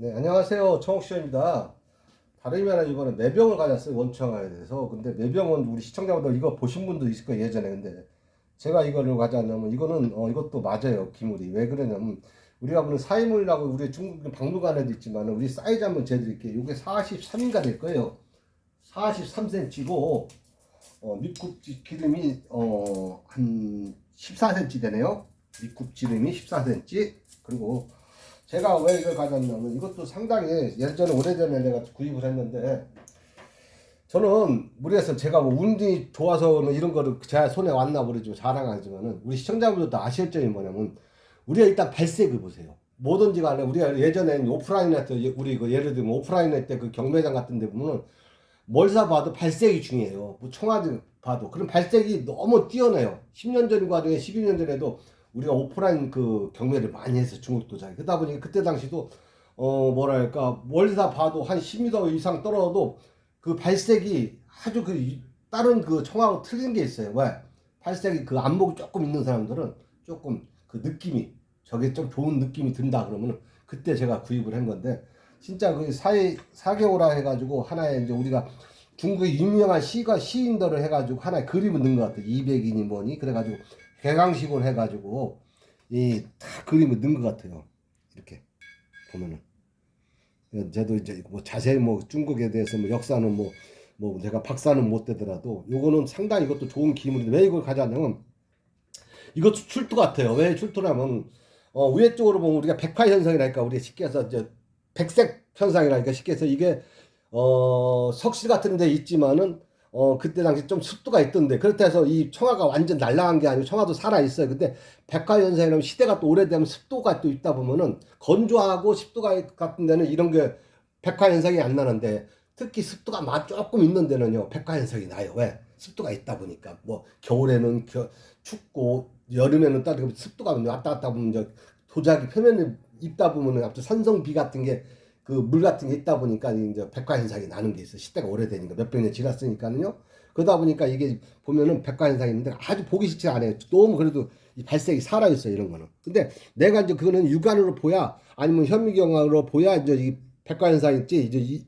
네, 안녕하세요. 청옥시입니다. 다름이 아니라 이번에 매병을 가졌어요. 원청화에 대해서. 근데 매병은 우리 시청자분들 이거 보신 분도 있을 거예요. 예전에. 근데 제가 이거를 가져왔냐면 이거는 어, 이것도 맞아요. 기물이. 왜 그러냐면 우리가 보는 사이물이라고 우리 중국 박물관에도 있지만 우리 사이즈 한번 재드릴게요. 이게 43인가 될 거예요. 43cm고 어, 밑굽 기름이 어, 한 14cm 되네요. 밑굽 지름이 14cm. 그리고 제가 왜 이걸 가져왔냐면 이것도 상당히 예전에 오래전에 내가 구입을 했는데 저는 모르겠어요. 제가 뭐 운이 좋아서는 이런 거를 제 손에 왔나 모르죠. 자랑 하지만은 우리 시청자분들도 아실 점이 뭐냐면 우리가 일단 발색을 보세요. 뭐든지 간에 우리가 예전에 오프라인 할때 우리 그 예를 들면 오프라인 할 때 그 경매장 같은 데 보면은 멀사 봐도 발색이 중요해요. 뭐 청와대 봐도 그럼 발색이 너무 뛰어나요. 10년 전과 12년 전에도 우리가 오프라인 그 경매를 많이 했어 중국 도자기. 그러다 보니 그때 당시도 어 뭐랄까 멀리다 봐도 한 10m 이상 떨어도 그 발색이 아주 그 이- 다른 그 청하고 틀린 게 있어요. 왜? 발색이 그 안목이 조금 있는 사람들은 조금 그 느낌이 저게 좀 좋은 느낌이 든다 그러면 그때 제가 구입을 한 건데 진짜 그 사이 사개오라 해가지고 하나의 이제 우리가 중국의 유명한 시가 시인들을 해가지고 하나의 그림을 넣은 것 같아요. 200인이 뭐니 그래가지고 개강식으로 해가지고 이다 그림을 넣은 것 같아요. 이렇게 보면은 저도 이제 뭐 자세히 뭐 중국에 대해서 뭐 역사는 뭐뭐 제가 박사는 못 되더라도 요거는 상당히 이것도 좋은 기물인데 왜 이걸 가져왔냐면 이것도 출토 같아요. 왜 출토냐면 어 위에 쪽으로 보면 우리가 백화 현상이랄까 우리 쉽게 해서 이제 백색 현상이랄까 쉽게 해서 이게 어 석실 같은 데 있지만은 어 그때 당시 좀 습도가 있던데 그렇다 해서 이 청아가 완전 날라간 게 아니고 청아도 살아 있어요. 근데 백화 현상이라면 시대가 또 오래되면 습도가 또 있다 보면은 건조하고 습도가 같은 데는 이런 게 백화 현상이 안 나는데 특히 습도가 막 조금 있는 데는요 백화 현상이 나요. 왜? 습도가 있다 보니까 뭐 겨울에는 겨, 춥고 여름에는 따뜻하고 습도가 왔다 갔다 보면 저 도자기 표면에 입다 보면은 앞서 산성비 같은 게 그 물 같은 게 있다 보니까 이제 백화 현상이 나는 게 있어. 시대가 오래되니까 몇백 년 지났으니까는요. 그러다 보니까 이게 보면은 백화 현상이 있는데 아주 보기 싫지 않아요. 너무 그래도 이 발색이 살아 있어요. 이런 거는. 근데 내가 이제 그거는 육안으로 보야 아니면 현미경으로 보야 이제 이 백화 현상 있지. 이제 이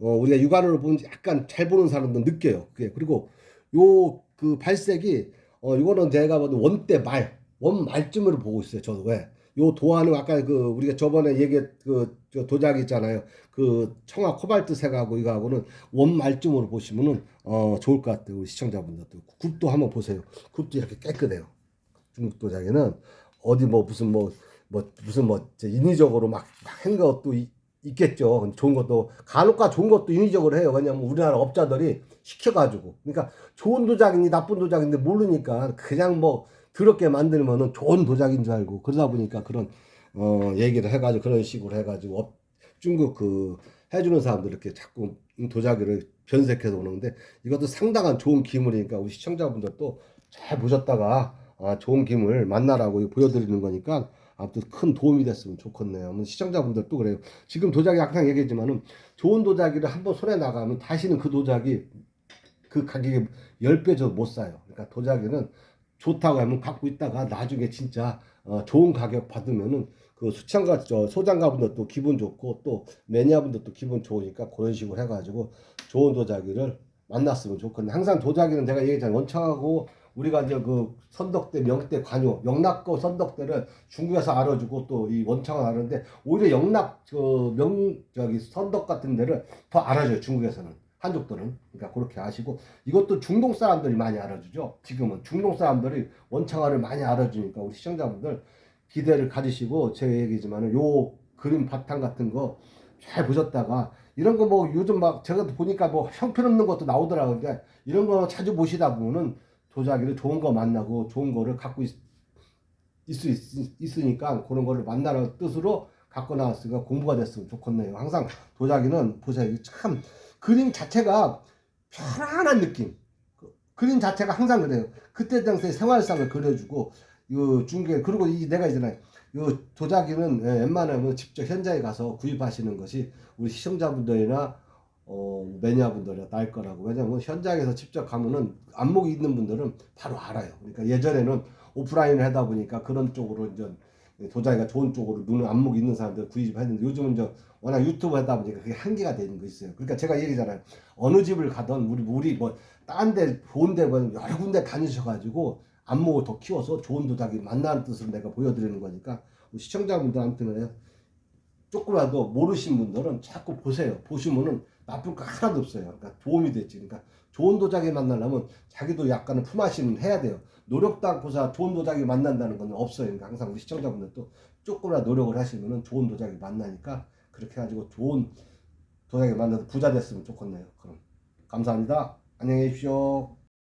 어, 우리가 육안으로 보면 약간 잘 보는 사람도 느껴요. 그게 그리고 요 그 발색이 어 이거는 제가 원대 말, 원 말쯤으로 보고 있어요. 저도 왜? 요 도안은 아까 그 우리가 저번에 얘기했 그저 도자기 있잖아요. 그 청아 코발트색하고 이거하고는 원 말쯤으로 보시면은 어 좋을 것 같아요. 우리 시청자분들도 굽도 한번 보세요. 굽도 이렇게 깨끗해요. 중국 도자기는 어디 뭐 무슨 뭐뭐 무슨 뭐 인위적으로 막 한 것도 이- 있겠죠. 좋은 것도 간혹가 좋은 것도 인위적으로 해요. 왜냐면 우리나라 업자들이 시켜가지고 그러니까 좋은 도자기니 나쁜 도자기인데 모르니까 그냥 뭐 더럽게 만들면은 좋은 도자기인 줄 알고 그러다 보니까 그런 어 얘기를 해가지고 그런 식으로 해가지고 업, 중국 그 해주는 사람들 이렇게 자꾸 도자기를 변색해서 오는데 이것도 상당한 좋은 기물이니까 우리 시청자분들도 잘 보셨다가 아, 좋은 기물 만나라고 보여드리는 거니까 아무튼 큰 도움이 됐으면 좋겠네요. 뭐 시청자분들도 그래요. 지금 도자기 항상 얘기했지만은 좋은 도자기를 한번 손에 나가면 다시는 그 도자기 그 가격이 10배 저 못 사요. 그러니까 도자기는 좋다고 하면 갖고 있다가 나중에 진짜 어, 좋은 가격 받으면은 그 수창가 저 소장가분들도 기분 좋고 또 매니아분들도 기분 좋으니까 그런 식으로 해가지고 좋은 도자기를 만났으면 좋겠네. 항상 도자기는 내가 얘기했잖아요. 원청하고 우리가 이제 그 선덕대, 명대, 관요, 영락거 선덕대를 중국에서 알아주고 또 이 원청을 아는데 오히려 영락 그 명 저기 선덕 같은 데를 더 알아줘요. 중국에서는 한족들은 그러니까 그렇게 아시고 이것도 중동 사람들이 많이 알아주죠. 지금은 중동 사람들이 원청화를 많이 알아주니까 우리 시청자분들 기대를 가지시고 제 얘기지만은 요 그림 바탕 같은 거 잘 보셨다가 이런 거 뭐 요즘 막 제가 보니까 뭐 형편없는 것도 나오더라고요. 그러니까 이런 거 자주 보시다 보면은 도자기를 좋은 거 만나고 좋은 거를 갖고 있, 있수 있, 으니까 그런 거를 만나는 뜻으로 갖고 나왔으니까 공부가 됐으면 좋겠네요. 항상 도자기는 보세요. 이참 그림 자체가 편안한 느낌. 그 그림 자체가 항상 그래요. 그때 당시의 생활상을 그려주고 이 중계 그리고 이 내가 있잖아요. 이 도자기는 예, 웬만하면 직접 현장에 가서 구입하시는 것이 우리 시청자분들이나 어, 매니아분들이 나을 거라고. 왜냐면 현장에서 직접 가면은 안목이 있는 분들은 바로 알아요. 그러니까 예전에는 오프라인을 하다 보니까 그런 쪽으로 이제 도자기가 좋은 쪽으로 눈 안목 있는 사람들 구입 했는데 요즘은 저 워낙 유튜브 하다 보니까 그게 한계가 되는 거 있어요. 그러니까 제가 얘기잖아요. 어느 집을 가든 우리 우리 뭐 딴 데 좋은 데 뭐 여러 군데 다니셔가지고 안목을 더 키워서 좋은 도자기 만나는 뜻으로 내가 보여드리는 거니까 시청자분들한테는 조금이라도 모르신 분들은 자꾸 보세요. 보시면은 나쁠 거 하나도 없어요. 그러니까 도움이 됐지. 그러니까 좋은 도자기 만나려면 자기도 약간의 품앗이는 해야 돼요. 노력도 않고서 좋은 도자기 만난다는 건 없어요. 그러니까 항상 우리 시청자분들도 조금이라도 노력을 하시면은 좋은 도자기 만나니까 그렇게 해가지고 좋은 도자기 만나서 부자 됐으면 좋겠네요. 그럼 감사합니다. 안녕히 계십시오.